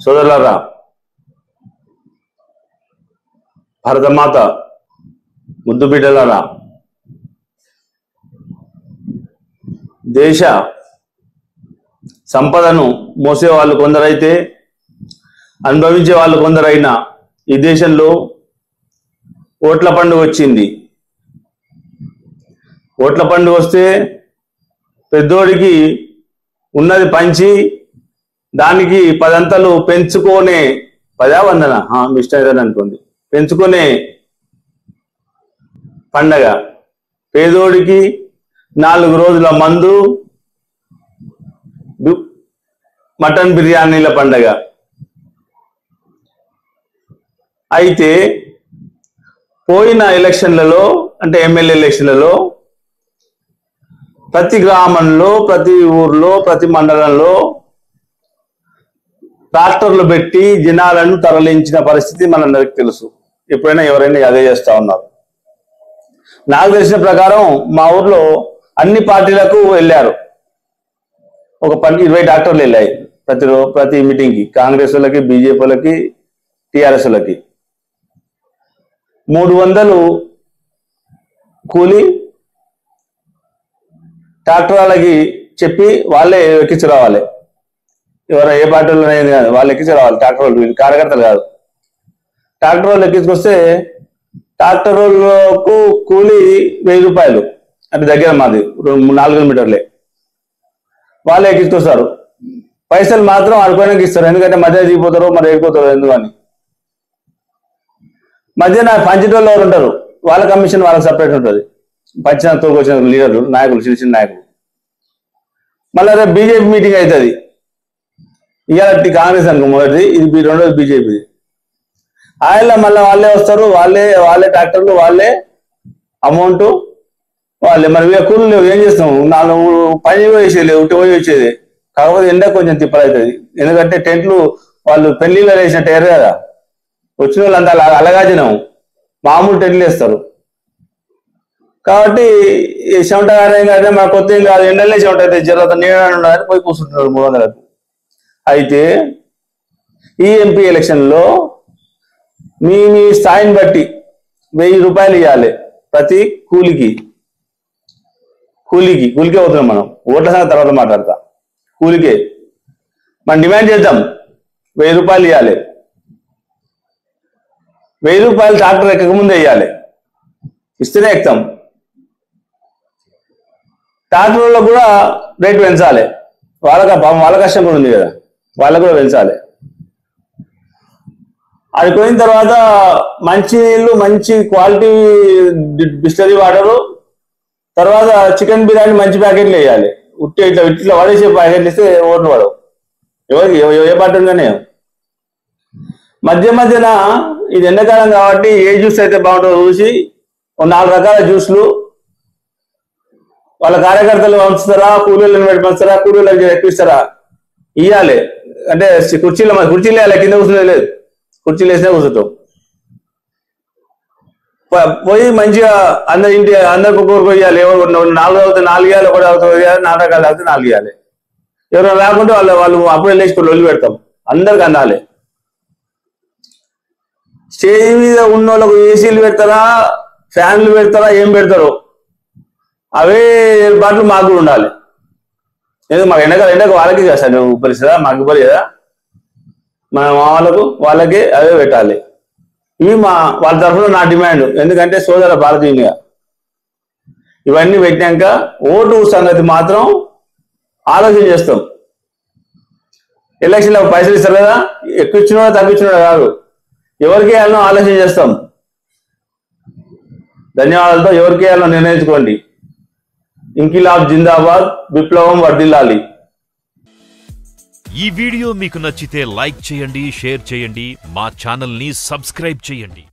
సోదరులారా భరతమాత ముద్దు బిడ్డలారా దేశ సంపదను మోసే వాళ్ళు కొందరైతే అనుభవించే వాళ్ళు కొందరైనా ఈ దేశంలో ఓట్ల పండుగ వచ్చింది. ఓట్ల పండుగ వస్తే పెద్దోడికి ఉన్నది పంచి దానికి పదంతలు పెంచుకోనే పదావందన మిస్టర్ ఏదైనా అనుకోండి. పెంచుకునే పండగ. పేదోడికి నాలుగు రోజుల మందు మటన్ బిర్యానీల పండగ. అయితే పోయిన ఎలక్షన్లలో అంటే ఎమ్మెల్యే ఎలక్షన్లలో ప్రతి గ్రామంలో ప్రతి ఊర్లో ప్రతి మండలంలో ట్రాక్టర్లు పెట్టి జనాలను తరలించిన పరిస్థితి మనందరికి తెలుసు. ఎప్పుడైనా ఎవరైనా అదే చేస్తా ఉన్నారు. నాకు తెలిసిన ప్రకారం మా ఊర్లో అన్ని పార్టీలకు వెళ్ళారు. ఒక పది ఇరవై డాక్టర్లు వెళ్ళాయి ప్రతి ప్రతి మీటింగ్కి కాంగ్రెస్ వాళ్ళకి బీజేపీలకి టిఆర్ఎస్ వాళ్ళకి. మూడు వందలు కూలి ట్రాక్టర్ వాళ్ళకి చెప్పి వాళ్ళే ఎక్కించి రావాలి ఎవరు ఏ పార్టీలో అనేది కాదు. వాళ్ళు ఎక్కించి రావాలి ట్రాక్టర్ వాళ్ళు వీళ్ళు కార్యకర్తలు కాదు. ట్రాక్టర్ వాళ్ళు ఎక్కించుకొస్తే ట్రాక్టర్ వాళ్ళకు కూలి వెయ్యి రూపాయలు. అంటే దగ్గర మాది రెండు మూడు నాలుగు కిలోమీటర్లే. వాళ్ళే ఎక్కించుకొస్తారు. పైసలు మాత్రం ఆడిపోయినాకి ఇస్తారు. ఎందుకంటే మధ్య దిగిపోతారో మరి వెళ్ళిపోతారో ఎందుకని మధ్యన పంచేటోళ్ళు ఎవరు ఉంటారు? వాళ్ళ కమిషన్ వాళ్ళకి సపరేట్ ఉంటుంది. పంచిన తోకొచ్చిన లీడర్లు నాయకులు చిన్న చిన్న నాయకులు. మళ్ళీ రేపు బీజేపీ మీటింగ్ అవుతుంది. ఇవాళ కాంగ్రెస్ అనుకో మొదటిది ఇది రెండోది బీజేపీ. ఆయన మళ్ళీ వాళ్ళే వస్తారు వాళ్ళే వాళ్ళే ట్రాక్టర్లు వాళ్ళే అమౌంట్ వాళ్ళే. మరి వీళ్ళ కూలీలు లేవు ఏం చేస్తాం నాలుగు పని వేసేది ఉట్టి పోయి వచ్చేది. కాకపోతే ఎండ కొంచెం తిప్పలవుతుంది ఎందుకంటే టెంట్లు వాళ్ళు పెళ్ళిలో వేసిన టైర్ కదా. వచ్చిన వాళ్ళంతా అలా అలగాజినం. మామూలు టెంట్లు వేస్తారు. కాబట్టి ఈ చెమట గారేం కాదు మా కొత్త ఏం కాదు ఎండలే చెమట అయితే జరగదు నీడ ఉన్నదని పోయి కూర్చుంటున్నారు మూడు వందలకు. అయితే ఈ ఎంపీ ఎలక్షన్లో మీ మీ స్థాయిని బట్టి వెయ్యి రూపాయలు ఇవ్వాలి ప్రతి కూలికి. కూలికి కూలికే అవుతున్నాం మనం. ఓట్ల సంగతి తర్వాత మాట్లాడతా. కూలికే. మనం డిమాండ్ చేద్దాం. వెయ్యి రూపాయలు ఇవ్వాలి వెయ్యి రూపాయలు ట్రాక్టర్ ఎక్కక ముందే ఇవ్వాలి ఇస్తేనే ఎక్కుతాం ట్రాక్టర్లో కూడా రేటు పెంచాలి. వాళ్ళ పాపం వాళ్ళ కష్టం కూడా ఉంది కదా. వాళ్ళకు కూడా పెంచాలి అది పోయిన తర్వాత మంచి నీళ్ళు మంచి క్వాలిటీ బిస్టరీ వాటరు తర్వాత చికెన్ బిర్యానీ మంచి ప్యాకెట్లు వేయాలి. ఉట్టి ఇట్లా ఇట్లా వాడేసే ప్యాకెట్లు ఇస్తే ఓట్లు పడవు. ఎవరికి ఏ పార్టీ ఉందనే. మధ్య మధ్యన ఇది ఎండాకాలం కాబట్టి ఏ జ్యూస్ అయితే బాగుంటుందో చూసి నాలుగు రకాల జ్యూస్లు. వాళ్ళ కార్యకర్తలు పంచుతారా కూలీలను పెట్టి పంచుతారా కూలీలకు ఎక్కిస్తారా ఇయ్యాలి. అంటే కుర్చీలో మరి కుర్చీలు వేయాలి కింద కూర్చునే లేదు. కుర్చీలు వేసినా కూర్చుంటాం పోయి మంచిగా అందరి ఇంటి అందరికి ఒక్కొక్కరు ఇవ్వాలి ఎవరు నాలుగు అవుతుంది నాలుగు ఇవ్వాలి ఒకటి అవుతుంది నాలుగు రకాలు అవుతుంది నాలుగు ఇవ్వాలి ఎవరైనా రాకుంటే వాళ్ళు వాళ్ళు అప్పుడే లేచి వదిలి పెడతాం. అందరికి అందాలి. స్టేజ్ మీద ఉన్న వాళ్ళకు ఏసీలు పెడతారా ఫ్యాన్లు పెడతారా ఏం పెడతారు అవే ఏర్పాట్లు మాకు కూడా ఉండాలి. ఏదో మాకు ఎండకాలం ఎండక వాళ్ళకి కదా నువ్వు పరిస్థితి మాకు ఇవ్వరు కదా మన వాళ్ళకు వాళ్ళకి అవే పెట్టాలి. ఇవి మా వాళ్ళ తరఫున నా డిమాండ్. ఎందుకంటే సోదర భారతీయునిగా ఇవన్నీ పెట్టినాక ఓటు సంగతి మాత్రం ఆలోచన చేస్తాం. ఎలక్షన్లో పైసలు ఇస్తారు కదా ఎక్కువ ఇచ్చినోడా తగ్గించినోడా కాదు. ఎవరికి వేయాలనో ఆలోచన చేస్తాం. ధన్యవాదాలతో ఎవరికి వేయాలనో నిర్ణయించుకోండి. ఇంకిలాబ్ జిందాబాద్ విప్లవం వర్ధిల్లాలి. ఈ వీడియో మీకు నచ్చితే లైక్ చేయండి షేర్ చేయండి మా ఛానల్ని సబ్స్క్రైబ్ చేయండి.